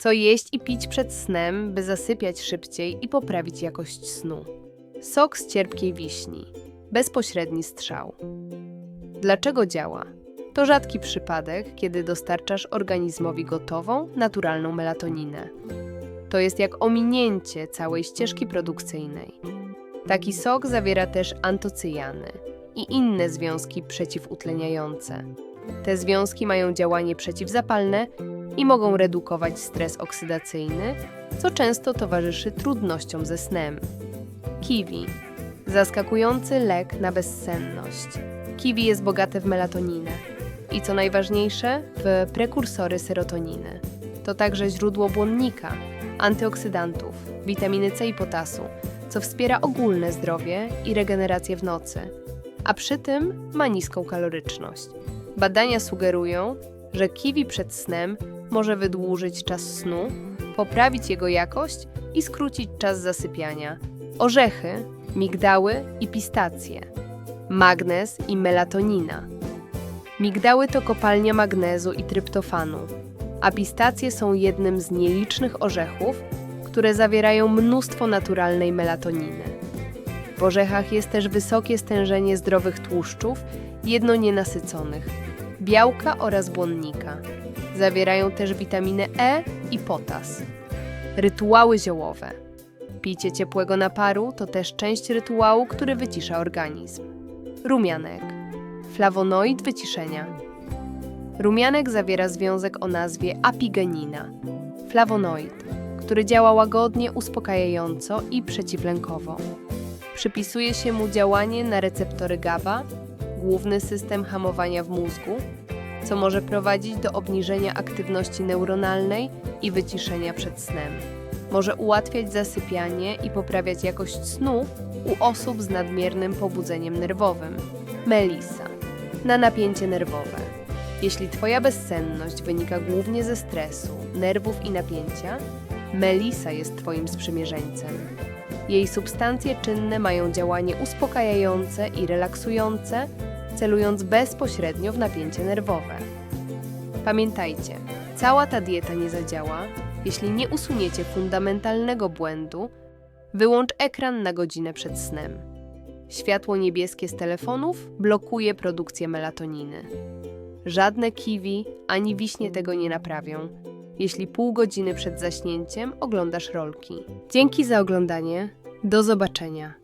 Co jeść i pić przed snem, by zasypiać szybciej i poprawić jakość snu. Sok z cierpkiej wiśni. Bezpośredni strzał. Dlaczego działa? To rzadki przypadek, kiedy dostarczasz organizmowi gotową, naturalną melatoninę. To jest jak ominięcie całej ścieżki produkcyjnej. Taki sok zawiera też antocyjany i inne związki przeciwutleniające. Te związki mają działanie przeciwzapalne i mogą redukować stres oksydacyjny, co często towarzyszy trudnościom ze snem. Kiwi. Zaskakujący lek na bezsenność. Kiwi jest bogate w melatoninę i co najważniejsze, w prekursory serotoniny. To także źródło błonnika, antyoksydantów, witaminy C i potasu, co wspiera ogólne zdrowie i regenerację w nocy, a przy tym ma niską kaloryczność. Badania sugerują, że kiwi przed snem może wydłużyć czas snu, poprawić jego jakość i skrócić czas zasypiania. Orzechy, migdały i pistacje, magnez i melatonina. Migdały to kopalnia magnezu i tryptofanu, a pistacje są jednym z nielicznych orzechów, które zawierają mnóstwo naturalnej melatoniny. W orzechach jest też wysokie stężenie zdrowych tłuszczów, jedno nienasyconych, białka oraz błonnika. Zawierają też witaminę E i potas. Rytuały ziołowe. Picie ciepłego naparu to też część rytuału, który wycisza organizm. Rumianek. Flawonoid wyciszenia. Rumianek zawiera związek o nazwie apigenina, flawonoid, który działa łagodnie, uspokajająco i przeciwlękowo. Przypisuje się mu działanie na receptory GABA, główny system hamowania w mózgu, co może prowadzić do obniżenia aktywności neuronalnej i wyciszenia przed snem. Może ułatwiać zasypianie i poprawiać jakość snu u osób z nadmiernym pobudzeniem nerwowym. Melisa. Na napięcie nerwowe. Jeśli Twoja bezsenność wynika głównie ze stresu, nerwów i napięcia, Melisa jest Twoim sprzymierzeńcem. Jej substancje czynne mają działanie uspokajające i relaksujące, celując bezpośrednio w napięcie nerwowe. Pamiętajcie, cała ta dieta nie zadziała, jeśli nie usuniecie fundamentalnego błędu, wyłącz ekran na godzinę przed snem. Światło niebieskie z telefonów blokuje produkcję melatoniny. Żadne kiwi ani wiśnie tego nie naprawią, jeśli pół godziny przed zaśnięciem oglądasz rolki. Dzięki za oglądanie. Do zobaczenia.